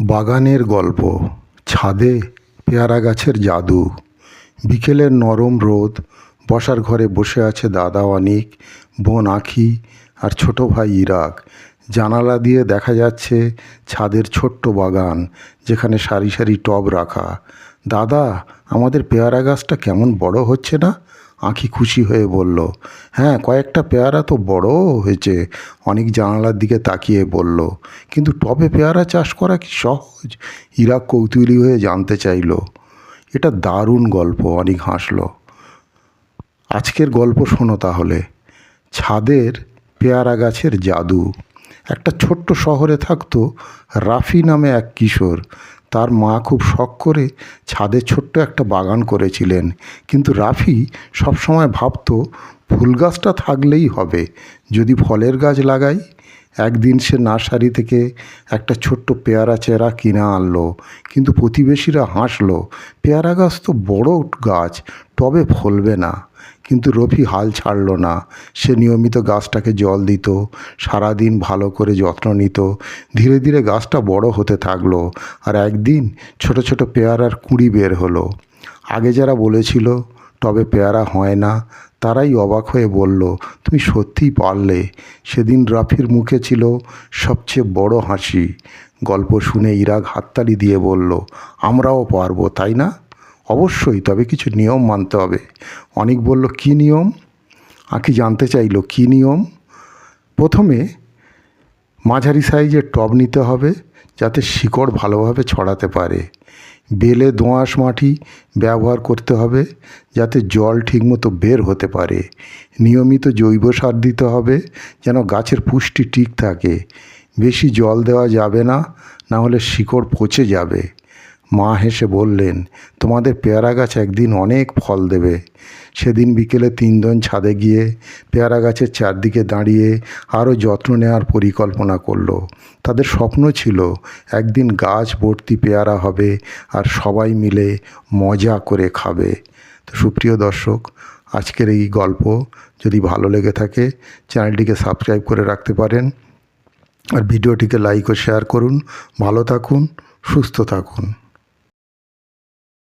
বাগানের গল্প, ছাদে পেয়ারা গাছের জাদু বিকেলের নরম রোদ, বসার ঘরে বসে আছে দাদা অনিক, বোন আখি আর ছোট ভাই ইরাক। জানালা দিয়ে দেখা যাচ্ছে ছাদের ছোট্ট বাগান, যেখানে সারি সারি টব রাখা। দাদা, আমাদের পেয়ারা গাছটা কেমন বড় হচ্ছে না? আঁখি খুশি হয়ে বলল হ্যাঁ কয়েকটা পেয়ারা তো বড়ও হয়েছে। অনেক জানালার দিকে তাকিয়ে বলল, কিন্তু টবে পেয়ারা চাষ করা কি সহজ? ইরাক কৌতূহলী হয়ে জানতে চাইল, এটা দারুণ গল্প, অনেক হাসলো। আজকের গল্প শোনো তাহলে। ছাদের পেয়ারা গাছের জাদু। একটা ছোট্ট শহরে থাকতো রাফি নামে এক কিশোর। তার মা খুব শখ করে ছাদে ছোট্ট একটা বাগান করেছিলেন। কিন্তু রাফি সবসময় ভাবতো, ফুল গাছটা থাকলেই হবে, যদি ফলের গাছ লাগাই। একদিন সে নার্সারি থেকে একটা ছোট্ট পেয়ারা চেরা কিনে আনলো, কিন্তু প্রতিবেশীরা হাসলো, পেয়ারা গাছ তো বড় গাছ টবে ফলবে না। কিন্তু রফি হাল ছাড়ল না। সে নিয়মিত গাছটাকে জল দিত, সারাদিন ভালো করে যত্ন নিত। ধীরে ধীরে গাছটা বড় হতে থাকল আর একদিন ছোট ছোট পেয়ারার কুঁড়ি বের হলো। আগে যারা বলেছিল, তবে পেয়ারা হয় না, তারাই অবাক হয়ে বলল, তুমি সত্যিই পারলে। সেদিন রাফির মুখে ছিল সবচেয়ে বড় হাসি। গল্প শুনে ইরাক হাততালি দিয়ে বলল, আমরাও পারব, তাই না? অবশ্যই, তবে কিছু নিয়ম মানতে হবে। অনেক বলল, কি নিয়ম? আঁকি জানতে চাইলো, কি নিয়ম? প্রথমে মাঝারি সাইজের টব নিতে হবে, যাতে শিকড় ভালোভাবে ছড়াতে পারে। বেলে দোঁয়াশ মাটি ব্যবহার করতে হবে, যাতে জল ঠিকমতো বের হতে পারে। নিয়মিত জৈব সার দিতে হবে, যেন গাছের পুষ্টি ঠিক থাকে। বেশি জল দেওয়া যাবে না না হলে শিকড় পচে যাবে। মা হেসে বললেন, তোমাদের পেয়ারা গাছ একদিন অনেক ফল দেবে। সেদিন বিকেলে তিনজন ছাদে গিয়ে পেয়ারা গাছের চারদিকে দাঁড়িয়ে আরও যত্ন নেওয়ার পরিকল্পনা করল। তাদের স্বপ্ন ছিল, একদিন গাছ ভর্তি পেয়ারা হবে আর সবাই মিলে মজা করে খাবে। তো সুপ্রিয় দর্শক, আজকের এই গল্প যদি ভালো লেগে থাকে, চ্যানেলটিকে সাবস্ক্রাইব করে রাখতে পারেন আর ভিডিওটিকে লাইক ও শেয়ার করুন। ভালো থাকুন, সুস্থ থাকুন।